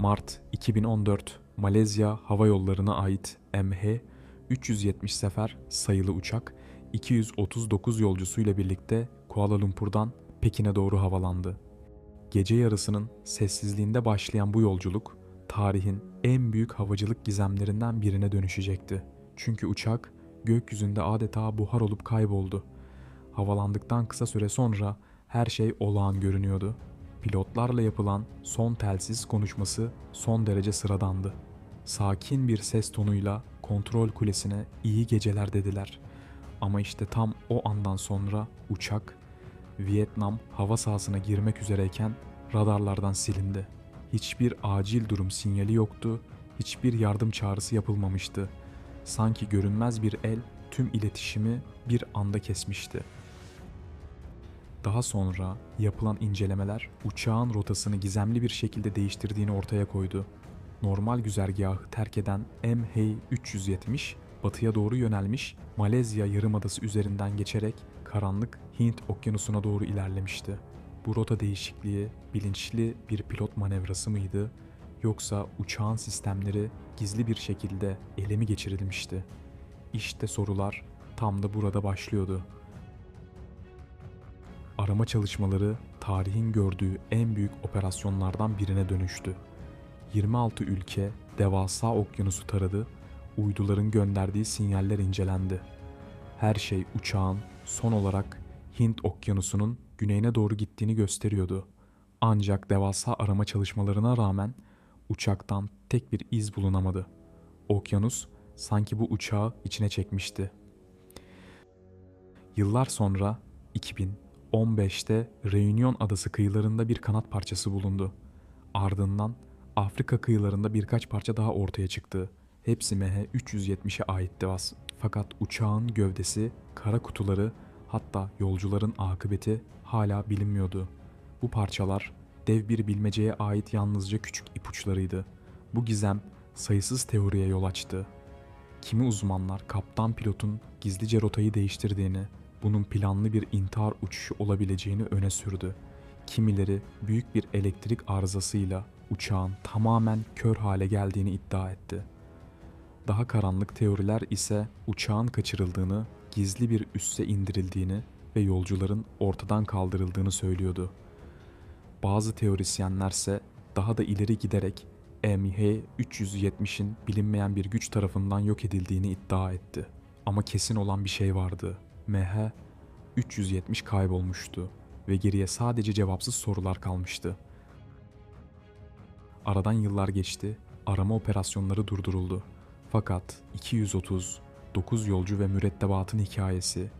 Mart 2014 Malezya Hava Yolları'na ait MH370 sefer sayılı uçak 239 yolcusuyla birlikte Kuala Lumpur'dan Pekin'e doğru havalandı. Gece yarısının sessizliğinde başlayan bu yolculuk tarihin en büyük havacılık gizemlerinden birine dönüşecekti. Çünkü uçak gökyüzünde adeta buhar olup kayboldu. Havalandıktan kısa süre sonra her şey olağan görünüyordu. Pilotlarla yapılan son telsiz konuşması son derece sıradandı. Sakin bir ses tonuyla kontrol kulesine iyi geceler dediler. Ama işte tam o andan sonra uçak Vietnam hava sahasına girmek üzereyken radarlardan silindi. Hiçbir acil durum sinyali yoktu, hiçbir yardım çağrısı yapılmamıştı. Sanki görünmez bir el tüm iletişimi bir anda kesmişti. Daha sonra yapılan incelemeler uçağın rotasını gizemli bir şekilde değiştirdiğini ortaya koydu. Normal güzergahı terk eden MH370 batıya doğru yönelmiş, Malezya yarımadası üzerinden geçerek karanlık Hint okyanusuna doğru ilerlemişti. Bu rota değişikliği bilinçli bir pilot manevrası mıydı yoksa uçağın sistemleri gizli bir şekilde ele mi geçirilmişti? İşte sorular tam da burada başlıyordu. Arama çalışmaları tarihin gördüğü en büyük operasyonlardan birine dönüştü. 26 ülke devasa okyanusu taradı, uyduların gönderdiği sinyaller incelendi. Her şey uçağın son olarak Hint okyanusunun güneyine doğru gittiğini gösteriyordu. Ancak devasa arama çalışmalarına rağmen uçaktan tek bir iz bulunamadı. Okyanus sanki bu uçağı içine çekmişti. Yıllar sonra 2015'te Reunion adası kıyılarında bir kanat parçası bulundu. Ardından Afrika kıyılarında birkaç parça daha ortaya çıktı. Hepsi MH370'e aitti as. Fakat uçağın gövdesi, kara kutuları hatta yolcuların akıbeti hala bilinmiyordu. Bu parçalar dev bir bilmeceye ait yalnızca küçük ipuçlarıydı. Bu gizem sayısız teoriye yol açtı. Kimi uzmanlar kaptan pilotun gizlice rotayı değiştirdiğini, bunun planlı bir intihar uçuşu olabileceğini öne sürdü. Kimileri büyük bir elektrik arızasıyla uçağın tamamen kör hale geldiğini iddia etti. Daha karanlık teoriler ise uçağın kaçırıldığını, gizli bir üsse indirildiğini ve yolcuların ortadan kaldırıldığını söylüyordu. Bazı teorisyenlerse daha da ileri giderek MH370'in bilinmeyen bir güç tarafından yok edildiğini iddia etti. Ama kesin olan bir şey vardı. MH370 kaybolmuştu ve geriye sadece cevapsız sorular kalmıştı. Aradan yıllar geçti, arama operasyonları durduruldu. Fakat 230, 9 yolcu ve mürettebatın hikayesi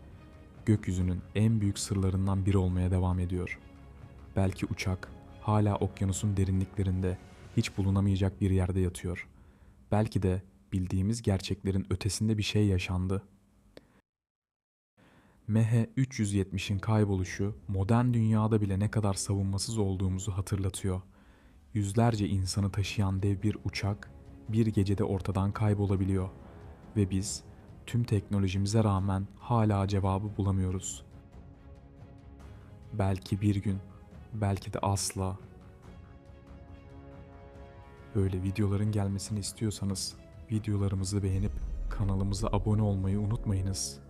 gökyüzünün en büyük sırlarından biri olmaya devam ediyor. Belki uçak hala okyanusun derinliklerinde hiç bulunamayacak bir yerde yatıyor. Belki de bildiğimiz gerçeklerin ötesinde bir şey yaşandı. MH370'in kayboluşu modern dünyada bile ne kadar savunmasız olduğumuzu hatırlatıyor. Yüzlerce insanı taşıyan dev bir uçak bir gecede ortadan kaybolabiliyor ve biz tüm teknolojimize rağmen hala cevabı bulamıyoruz. Belki bir gün, belki de asla. Böyle videoların gelmesini istiyorsanız videolarımızı beğenip kanalımıza abone olmayı unutmayınız.